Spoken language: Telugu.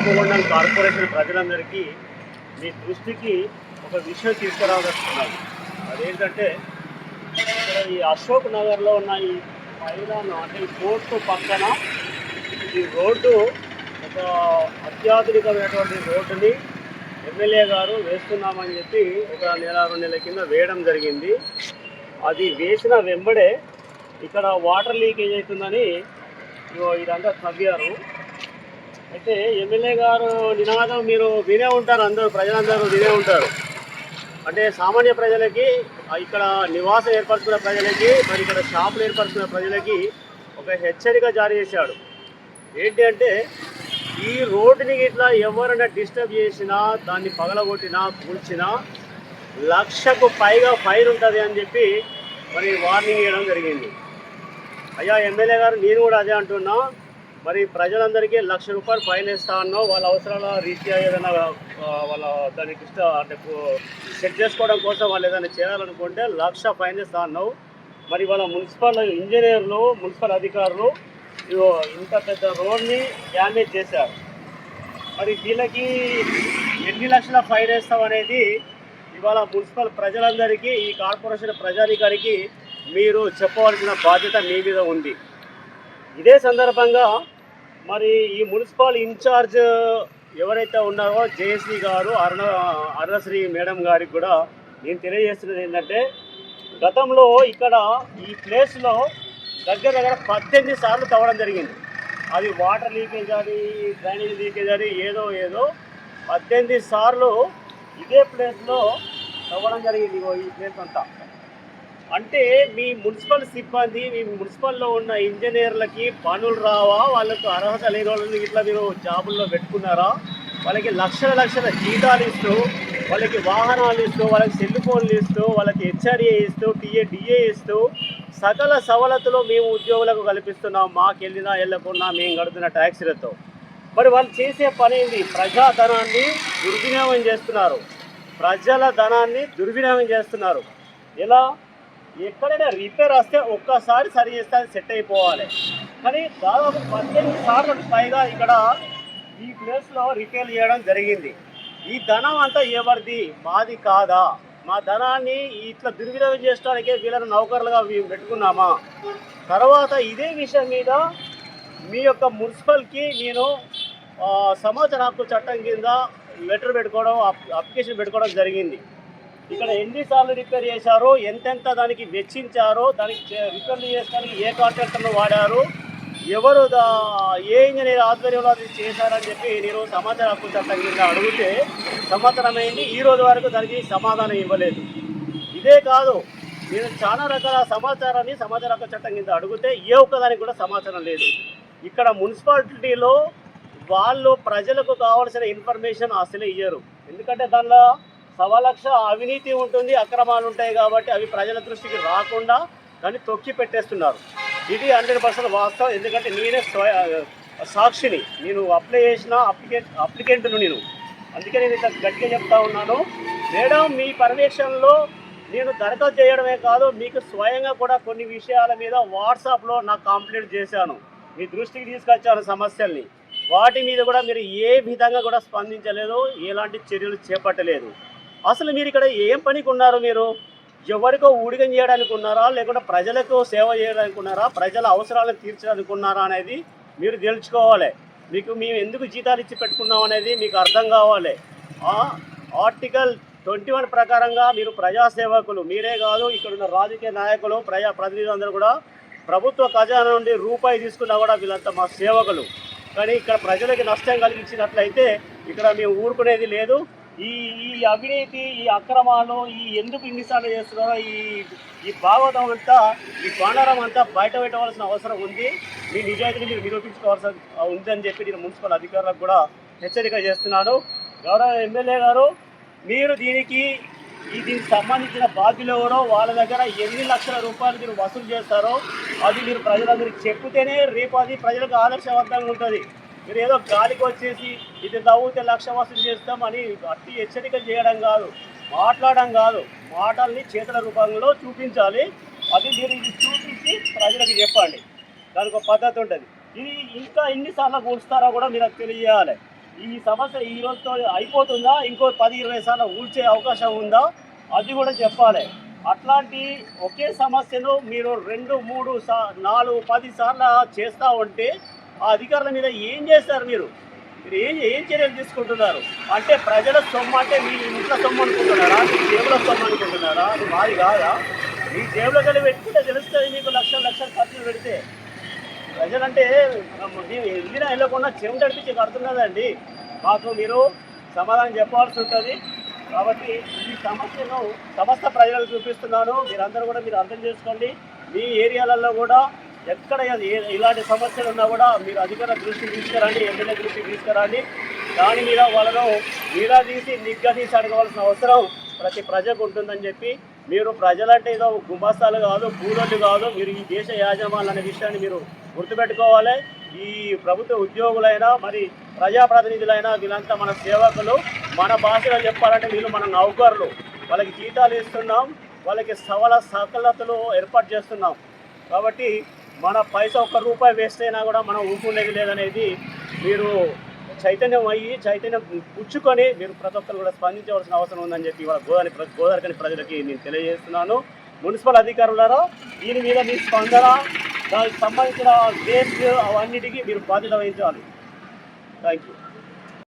రామగుండం కార్పొరేషన్ ప్రజలందరికీ మీ దృష్టికి ఒక విషయం తీసుకురావస్తున్నాను అదేంటంటే ఇక్కడ ఈ అశోక్ నగర్లో ఉన్న ఈ పైలాను అంటే కోర్టు పక్కన ఈ రోడ్డు ఒక అత్యాధునికమైనటువంటి రోడ్డుని ఎమ్మెల్యే గారు వేస్తున్నామని చెప్పి ఒక నెల రెండు నెలల కింద వేయడం జరిగింది. అది వేసిన వెంబడే ఇక్కడ వాటర్ లీకేజ్ అవుతుందని ఇగో ఇదంతా తవ్వారు. అయితే ఎమ్మెల్యే గారు నినాదం మీరు వినే ఉంటారు అందరూ ప్రజలందరూ వినే ఉంటారు. అంటే సామాన్య ప్రజలకి ఇక్కడ నివాసం ఏర్పరచుకున్న ప్రజలకి మరి ఇక్కడ షాపులు ఏర్పరచుకున్న ప్రజలకి ఒక హెచ్చరిక జారీ చేశాడు. ఏంటి అంటే ఈ రోడ్డుని ఇట్లా ఎవరైనా డిస్టర్బ్ చేసినా దాన్ని పగలగొట్టినా కూల్చినా లక్షకు పైగా ఫైన్ ఉంటుంది అని చెప్పి మరి వార్నింగ్ ఇవ్వడం జరిగింది. అయ్యా ఎమ్మెల్యే గారు నేను కూడా అదే అంటున్నా. మరి ప్రజలందరికీ లక్ష రూపాయలు ఫైన్ వేస్తా అన్నావు. వాళ్ళ అవసరాల రీత్యా ఏదైనా వాళ్ళ దానికి ఇష్ట అంటే సెట్ చేసుకోవడం కోసం వాళ్ళు ఏదైనా చేయాలనుకుంటే లక్ష ఫైన్ వేస్తా అన్నావు. మరి వాళ్ళ మున్సిపల్ ఇంజనీర్లు మున్సిపల్ అధికారులు ఇంత పెద్ద రోడ్ని డ్యామేజ్ చేశారు. మరి వీళ్ళకి ఎన్ని లక్షల ఫైన్ వేస్తాం అనేది ఇవాళ మున్సిపల్ ప్రజలందరికీ ఈ కార్పొరేషన్ ప్రజానికానికి మీరు చెప్పవలసిన బాధ్యత మీ మీద ఉంది. ఇదే సందర్భంగా మరి ఈ మున్సిపల్ ఇన్ఛార్జ్ ఎవరైతే ఉన్నారో జేసీ గారు అరుణ అరుణశ్రీ మేడం గారికి కూడా నేను తెలియజేస్తున్నది ఏంటంటే గతంలో ఇక్కడ ఈ ప్లేస్లో దగ్గర దగ్గర పద్దెనిమిది సార్లు తవ్వడం జరిగింది. అది వాటర్ లీకేజ్ అని డ్రైనేజ్ లీకేజ్ అని ఏదో ఏదో పద్దెనిమిది సార్లు ఇదే ప్లేస్లో తవ్వడం జరిగింది ఈ ప్లేస్ అంతా. అంటే మీ మున్సిపల్ సిబ్బంది మీ మున్సిపల్లో ఉన్న ఇంజనీర్లకి పనులు రావా? వాళ్ళకు అర్హత లేని వాళ్ళని ఇట్లా మీరు జాబుల్లో పెట్టుకున్నారా? వాళ్ళకి లక్షల లక్షల జీతాలు ఇస్తూ వాళ్ళకి వాహనాలు ఇస్తూ వాళ్ళకి సెల్ ఫోన్లు ఇస్తూ వాళ్ళకి హెచ్ఆర్ఏ ఇస్తూ టీఏ డిఏ ఇస్తూ సకల సవలతులు మేము ఉద్యోగులకు కల్పిస్తున్నాం. మాకు వెళ్ళినా వెళ్ళకున్నా మేము కడుతున్న ట్యాక్సీలతో మరి వాళ్ళు చేసే పని ఏంది? ప్రజాధనాన్ని దుర్వినియోగం చేస్తున్నారు. ప్రజల ధనాన్ని దుర్వినియోగం చేస్తున్నారు. ఎలా? ఎక్కడైనా రిపేర్ వస్తే ఒక్కసారి సరి చేస్తే అది సెట్ అయిపోవాలి. కానీ దాదాపు పద్దెనిమిది సార్లు పైగా ఇక్కడ ఈ ప్లేస్లో రిపేర్ చేయడం జరిగింది. ఈ ధనం అంతా ఎవరిది? మాది కాదా? మా ధనాన్ని ఇట్లా దుర్వినియోగం చేయడానికే వీళ్ళని నౌకర్లుగా మేము పెట్టుకున్నామా? తర్వాత ఇదే విషయం మీద మీ యొక్క మున్సిపల్కి నేను సమాచార హక్కు చట్టం కింద లెటర్ పెట్టుకోవడం అప్- అప్లికేషన్ పెట్టుకోవడం జరిగింది. ఇక్కడ ఎన్నిసార్లు రిపేర్ చేశారో ఎంతెంత దానికి వెచ్చించారో దానికి రిపేర్లు చేసుకోవడానికి ఏ కాంట్రాక్టర్ను వాడారు ఎవరు దా ఏ ఇంజనీర్ ఆధ్వర్యంలో అది చేశారని చెప్పి నేను సమాచార హక్కు చట్టం కింద అడిగితే సంవత్సరం అయింది ఈ రోజు వరకు దానికి సమాధానం ఇవ్వలేదు. ఇదే కాదు నేను చాలా రకాల సమాచారాన్ని సమాచార హక్కు చట్టం కింద అడిగితే ఏ ఒక్కదానికి కూడా సమాచారం లేదు. ఇక్కడ మున్సిపాలిటీలో వాళ్ళు ప్రజలకు కావాల్సిన ఇన్ఫర్మేషన్ అసలే ఇయ్యరు. ఎందుకంటే దానిలో సవాలక్ష అవినీతి ఉంటుంది అక్రమాలు ఉంటాయి కాబట్టి అవి ప్రజల దృష్టికి రాకుండా దాన్ని తొక్కి పెట్టేస్తున్నారు. ఇది హండ్రెడ్ పర్సెంట్ వాస్తవం. ఎందుకంటే నేనే స్వయ- సాక్షిని. నేను అప్లై చేసిన అప్లికేట్ అప్లికెంట్ను నేను. అందుకే నేను ఇంత గట్టిగా చెప్తా ఉన్నాను. మేడం మీ పర్యవేక్షణలో నేను దరఖాస్తు చేయడమే కాదు మీకు స్వయంగా కూడా కొన్ని విషయాల మీద వాట్సాప్లో నాకు కంప్లైంట్ చేశాను. మీ దృష్టికి తీసుకొచ్చాను సమస్యల్ని. వాటి మీద కూడా మీరు ఏ విధంగా కూడా స్పందించలేదు. ఎలాంటి చర్యలు చేపట్టలేదు. అసలు మీరు ఇక్కడ ఏం పనికి ఉన్నారు మీరు? ఎవరికో ఊడిగం చేయడానికి ఉన్నారా? లేకుంటే ప్రజలకు సేవ చేయడానికి ఉన్నారా? ప్రజల అవసరాలను తీర్చడానికి ఉన్నారా అనేది మీరు తెలుసుకోవాలి. మీకు మేము ఎందుకు జీతాలు ఇచ్చి పెట్టుకున్నాం అనేది మీకు అర్థం కావాలి. ఆర్టికల్ ట్వంటీ వన్ ప్రకారంగా మీరు ప్రజాసేవకులు మీరే కాదు ఇక్కడ ఉన్న రాజకీయ నాయకులు ప్రజా ప్రతినిధులందరూ కూడా ప్రభుత్వ ఖజానా నుండి రూపాయి తీసుకున్నా కూడా వీళ్ళంతా మా సేవకులు. కానీ ఇక్కడ ప్రజలకి నష్టం కలిగించినట్లయితే ఇక్కడ మేము ఊరుకునేది లేదు. ఈ ఈ అవినీతి ఈ అక్రమాలు ఈ ఎందుకు ఇన్నిసార్లు చేస్తున్నారో ఈ ఈ భాగవతం అంతా ఈ పాండరం అంతా బయట పెట్టవలసిన అవసరం ఉంది. మీ నిజాయితీని మీరు నిరూపించుకోవాల్సిన ఉందని చెప్పి నేను మున్సిపల్ అధికారులకు కూడా హెచ్చరిక చేస్తున్నాను. గౌరవ ఎమ్మెల్యే గారు మీరు దీనికి ఈ దీనికి సంబంధించిన బాధ్యులు ఎవరో వాళ్ళ దగ్గర ఎన్ని లక్షల రూపాయలు మీరు వసూలు చేస్తారో అది మీరు ప్రజలందరికీ చెప్తేనే రేపు అది ప్రజలకు ఆదర్శవంతంగా ఉంటుంది. మీరు ఏదో గాలికి వచ్చేసి ఇది తవ్వితే లక్ష వసూలు చేస్తామని అట్టి హెచ్చరికలు చేయడం కాదు మాట్లాడడం కాదు మాటల్ని చేతుల రూపంలో చూపించాలి. అది మీరు ఇది చూపించి ప్రజలకు చెప్పండి. దానికి ఒక పద్ధతి ఉంటుంది. ఇది ఇంకా ఎన్నిసార్లు కూలుస్తారో కూడా మీరు తెలియాలి. తెలియజేయాలి ఈ సమస్య ఈ రోజుతో అయిపోతుందా? ఇంకో పది ఇరవై సార్లు ఊడ్చే అవకాశం ఉందా? అది కూడా చెప్పాలి. అట్లాంటి ఒకే సమస్యను మీరు రెండు మూడు సా నాలుగు పది సార్లు చేస్తూ ఉంటే ఆ అధికారుల మీద ఏం చేస్తారు మీరు? మీరు ఏం ఏం చర్యలు తీసుకుంటున్నారు? అంటే ప్రజల సొమ్ము అంటే మీ ఇంట్లో సొమ్ము అనుకుంటున్నారా? మీ జేబుల సొమ్ము అనుకుంటున్నారా? అది మాది కాదా? మీ జేబులో కలిగి పెట్టుకుంటే తెలుస్తుంది మీకు లక్షల లక్షలు ఖర్చులు పెడితే. ప్రజలంటే మేము వెళ్ళినా వెళ్ళకుండా చెవు అడిపించి కడుతున్నదండి. మాకు మీరు సమాధానం చెప్పాల్సి ఉంటుంది. కాబట్టి ఈ సమస్యను సమస్త ప్రజలకు చూపిస్తున్నాను. మీరందరూ కూడా మీరు అర్థం చేసుకోండి. మీ ఏరియాలలో కూడా ఎక్కడ ఏ- ఇలాంటి సమస్యలు ఉన్నా కూడా మీరు అధికార దృష్టికి తీసుకురండి ఎమ్మెల్యే దృష్టికి తీసుకురండి. దాని మీద వాళ్ళను మీరా నిగ్గదీసి అడగవలసిన అవసరం ప్రతి ప్రజకు ఉంటుందని చెప్పి మీరు ప్రజలంటే ఏదో గుమాస్తాలు కాదు కూలోళ్ళు కాదు మీరు ఈ దేశ యాజమాన్లు అనే విషయాన్ని మీరు గుర్తుపెట్టుకోవాలి. ఈ ప్రభుత్వ ఉద్యోగులైనా మరి ప్రజాప్రతినిధులైనా వీళ్ళంతా మన సేవకులు మన భాషలో చెప్పాలంటే వీళ్ళు మన నౌకర్లు. వాళ్ళకి జీతాలు ఇస్తున్నాం వాళ్ళకి సవల సకలతలు ఏర్పాటు చేస్తున్నాం. కాబట్టి మన పైసా ఒక్క రూపాయి వేస్ట్ అయినా కూడా మనం ఊపుకునేది లేదనేది మీరు చైతన్యం అయ్యి చైతన్యం పుచ్చుకొని మీరు ప్రతి ఒక్కరు కూడా స్పందించవలసిన అవసరం ఉందని చెప్పి ఇవాళ గోదావరి గోదావరికని ప్రజలకి నేను తెలియజేస్తున్నాను. మున్సిపల్ అధికారులారా దీని మీద మీ స్పందన దానికి సంబంధించిన వేస్ట్ అవన్నిటికీ మీరు బాధ్యత వహించాలి. Thank you